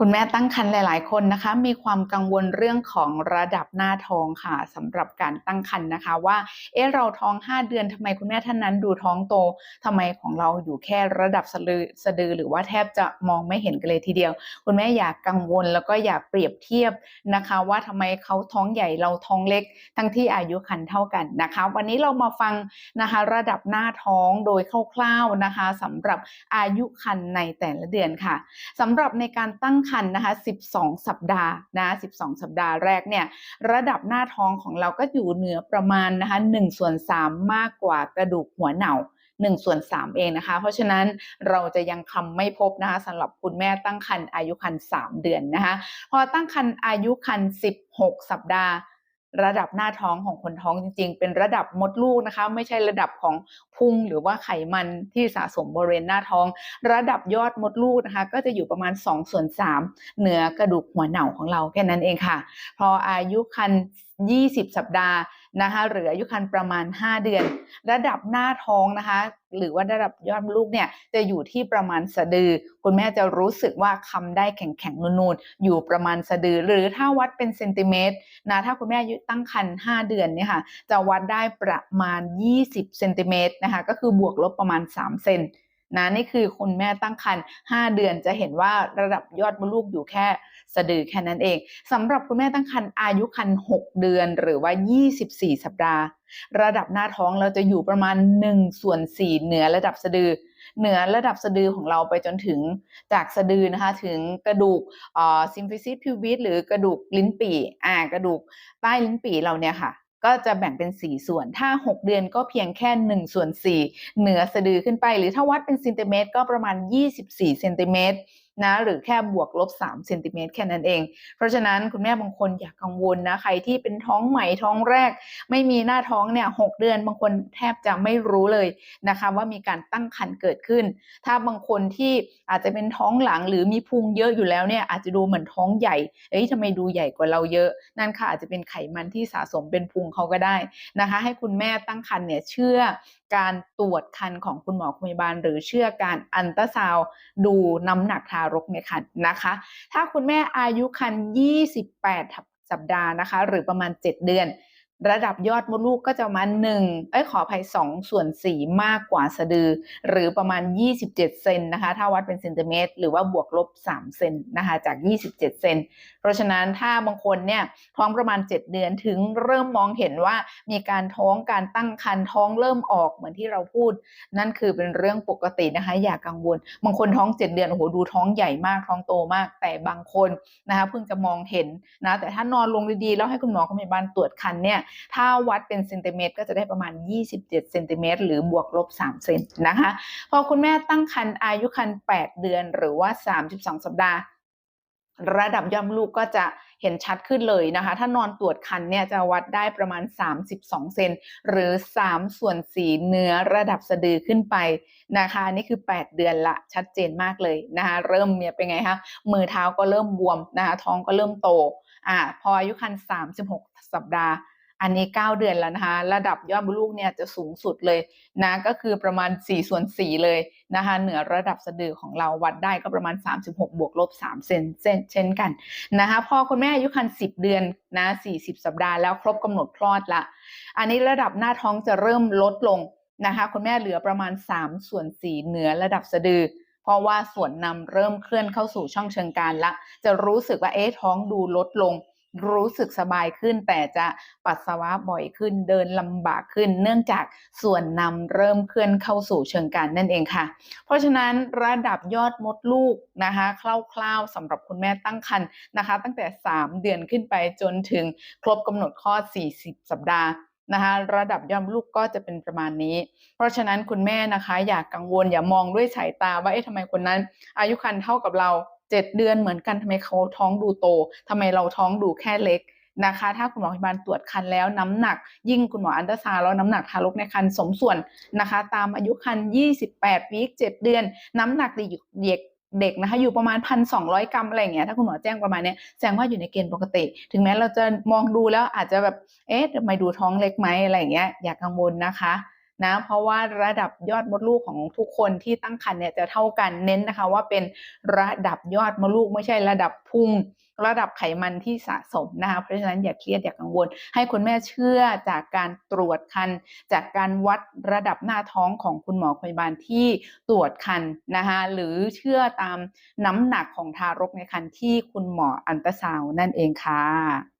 คุณแม่ตั้งครรภ์หลาย ๆ คนนะคะ มีความกังวลเรื่องของระดับหน้าท้องค่ะสำหรับการตั้งครรภ์นะคะ ว่าเอ๊ะเราท้อง 5 เดือนทำไมคุณแม่ท่านนั้นดูท้องโตทำไมของเราอยู่แค่ระดับสะดือสะดือ หรือว่าแทบจะมองไม่เห็นกันเลยทีเดียว คุณแม่อยากกังวลแล้วก็อยากเปรียบเทียบนะคะ ว่าทำไมเขาท้องใหญ่เราท้องเล็ก ทั้งที่อายุครรภ์เท่ากันนะคะ วันนี้เรามาฟังนะคะ ระดับหน้าท้องโดยคร่าว ๆนะคะสำหรับอายุครรภ์ในแต่ละเดือนค่ะสำหรับในการตั้งคันนะคะ 12 สัปดาห์นะ 12 สัปดาห์แรกเนี่ย ระดับหน้าท้องของเราก็อยู่เหนือประมาณนะคะ1ส่วน3มากกว่ากระดูกหัวเหน่า1ส่วน3เองนะคะ เพราะฉะนั้นเราจะยังคำไม่พบนะคะสำหรับคุณแม่ตั้งครรภ์อายุครรภ์3เดือนนะคะ พอตั้งครรภ์อายุครรภ์16 สัปดาห์ ระดับหน้าท้องของคนท้องจริง ๆ เป็นระดับมดลูกนะคะ ไม่ใช่ระดับของพุงหรือว่าไขมันที่สะสมบริเวณหน้าท้อง ระดับยอดมดลูกนะคะ ก็จะอยู่ประมาณ2ส่วน3เหนือกระดูกหัวเหน่าของเราแค่นั้นเองค่ะ พออายุครรภ์ 20 สัปดาห์นะคะหรืออายุครรภ์ประมาณ 5 เดือน ระดับหน้าท้องนะคะ หรือว่าระดับยอดลูกเนี่ยจะอยู่ที่ประมาณสะดือ คุณแม่จะรู้สึกว่าคำได้แข็งๆนูนๆอยู่ประมาณสะดือ หรือถ้าวัดเป็นเซนติเมตรนะถ้าคุณแม่อายุตั้งครรภ์5เดือนเนี่ยค่ะจะวัดได้ประมาณ 20เซนติเมตรนะคะก็คือบวกลบประมาณ 3 เซน นะนี่คือคุณแม่ตั้งครรภ์5เดือนจะเห็นว่าระดับยอดมดลูกอยู่แค่สะดือแค่นั้นเองสำหรับคุณแม่ตั้งครรภ์อายุครรภ์6เดือนหรือว่า 24 สัปดาห์ ระดับหน้าท้องเราจะอยู่ประมาณ1ส่วน4เหนือระดับสะดือ เหนือระดับสะดือของเราไปจนถึงจากสะดือนะคะถึงกระดูกซิมฟิซิสพิวบิสหรือกระดูกลิ้นปี่อ่ากระดูกใต้ลิ้นปี่เราเนี่ยค่ะ ก็จะแบ่งเป็น 4 ส่วน ถ้า 6 เดือนก็เพียงแค่ 1 ส่วน 4 เหนือสะดือขึ้นไป หรือถ้าวัดเป็นเซนติเมตรก็ประมาณ 24 เซนติเมตร นะหรือแค่บวกลบ3เซนติเมตรแค่นั้นเอง เพราะฉะนั้นคุณแม่บางคนอย่ากกังวลนะใครที่เป็นท้องใหม่ท้องแรก ไม่มีหน้าท้องเนี่ยหเดือนบางคนแทบจะไม่รู้เลยนะคะว่ามีการตั้งครรภ์เกิดขึ้น ถ้าบางคนที่อาจจะเป็นท้องหลังหรือมีพุงเยอะอยู่แล้วเนี่ยอาจจะดูเหมือนท้องใหญ่เอ้ยทำไมดูใหญ่กว่าเราเยอะ นั่นค่ะอาจจะเป็นไขมันที่สะสมเป็นพุงเขาก็ได้นะคะ ให้คุณแม่ตั้งครรภ์เนี่ยเชื่อการตรวจคันของคุณหมอคุณพยาบาล หรือเชื่อการอันตราซาวดูน้ำหนักทารกในครรภ์นะคะ ถ้าคุณแม่อายุครรภ์28 สัปดาห์นะคะ หรือประมาณ 7 เดือน ระดับยอดมดลูกก็จะมาหนึ่งเอ้ยขออภัย2ส่วน4มากกว่าสะดือ หรือประมาณ 27 เซนนะคะ ถ้าวัดเป็นเซนติเมตร หรือว่าบวกลบ 3 เซนนะคะ จาก 27 เซน เพราะฉะนั้นถ้าบางคนเนี่ยท้องประมาณ 7 เดือนถึงเริ่มมองเห็นว่ามีการท้องการตั้งครรภ์ท้องเริ่มออกเหมือนที่เราพูด นั่นคือเป็นเรื่องปกตินะคะ อย่ากกังวล บางคนท้อง 7 เดือนโอ้โหดูท้องใหญ่มากท้องโตมาก แต่บางคนนะคะเพิ่งจะมองเห็นนะแต่ถ้านอนลงดีๆแล้วให้คุณหมอพยาบาลตรวจคันเนี่ยถ้าวัดเป็นเซนติเมตรก็จะได้ประมาณ 27เซนติเมตรหรือบวกลบ3เซนนะคะ พอคุณแม่ตั้งครรภ์อายุครรภ์8เดือนหรือว่า 32 สัปดาห์ ระดับย่อมลูกก็จะเห็นชัดขึ้นเลยนะคะ ถ้านอนตรวจคันเนี่ยจะวัดได้ประมาณ 32 เซนหรือ 3 ส่วน 4 เนื้อระดับสะดือขึ้นไปนะคะนี่คือ 8 เดือนละชัดเจนมากเลยนะคะ เริ่มเนี่ยเป็นไงคะมือเท้าก็เริ่มบวมนะคะท้องก็เริ่มโตอ่าพออายุครรภ์36 สัปดาห์ อันนี้ 9 เดือนแล้วนะคะ ระดับยอดมลูกเนี่ยจะสูงสุดเลยนะก็คือประมาณ 4 ส่วน 4 เลยนะคะ เหนือระดับสะดือของเราวัดได้ก็ประมาณ 36 บวกลบ3เซนเช่นกันนะคะพอคุณแม่อายุครรภ์10 เดือนนะ40 สัปดาห์แล้วครบกำหนดคลอดละ อันนี้ระดับหน้าท้องจะเริ่มลดลงนะคะ คุณแม่เหลือประมาณ 3 ส่วน 4 เหนือระดับสะดือเพราะว่าส่วนนำเริ่มเคลื่อนเข้าสู่ช่องเชิงการละ จะรู้สึกว่าเอ๊ะท้องดูลดลง รู้สึกสบายขึ้น แต่จะปัสสาวะบ่อยขึ้น เดินลำบากขึ้น เนื่องจากส่วนนำเริ่มเคลื่อนเข้าสู่เชิงการนั่นเองค่ะ เพราะฉะนั้นระดับยอดมดลูกนะคะคร่าวๆสำหรับคุณแม่ตั้งครรภ์นะคะ ตั้งแต่ 3 เดือนขึ้นไปจนถึงครบกำหนดข้อ 40 สัปดาห์นะคะระดับย่อมลูกก็จะเป็นประมาณนี้ เพราะฉะนั้นคุณแม่นะคะ อย่ากกังวลอย่ามองด้วยสายตาว่าเอ๊ะทำไมคนนั้น อายุครรภ์เท่ากับเรา เจ็ดเดือนเหมือนกันทำไมเขาท้องดูโตทำไมเราท้องดูแค่เล็กนะคะ ถ้าคุณหมอพยาบาลตรวจคันแล้วน้ำหนัก ยิ่งคุณหมออันตราซาวแล้วน้ำหนักทารกในคันสมส่วนนะคะ ตามอายุคัน 28วีค7เดือน น้ำหนักเด็กเด็กเด็กนะคะอยู่ประมาณพันสองร้อยกรัมอะไรอย่างเงี้ยถ้าคุณหมอแจ้งประมาณนี้แสดงว่าอยู่ในเกณฑ์ปกติ ถึงแม้เราจะมองดูแล้วอาจจะแบบเอ๊ะทำไมดูท้องเล็กไหมอะไรอย่างเงี้ยอย่ากังวลนะคะ นะเพราะว่าระดับยอดมดลูกของทุกคนที่ตั้งครรภ์เนี่ยจะเท่ากันเน้นนะคะ ว่าเป็นระดับยอดมดลูกไม่ใช่ระดับพุงระดับไขมันที่สะสมนะคะเพราะฉะนั้นอย่าเครียดอย่ากังวล ให้คุณแม่เชื่อจากการตรวจคัน จากการวัดระดับหน้าท้องของคุณหมอพยาบาลที่ตรวจคันนะคะหรือเชื่อตามน้ำหนักของทารกในครรภ์ที่คุณหมออันตราซาวนั่นเองค่ะ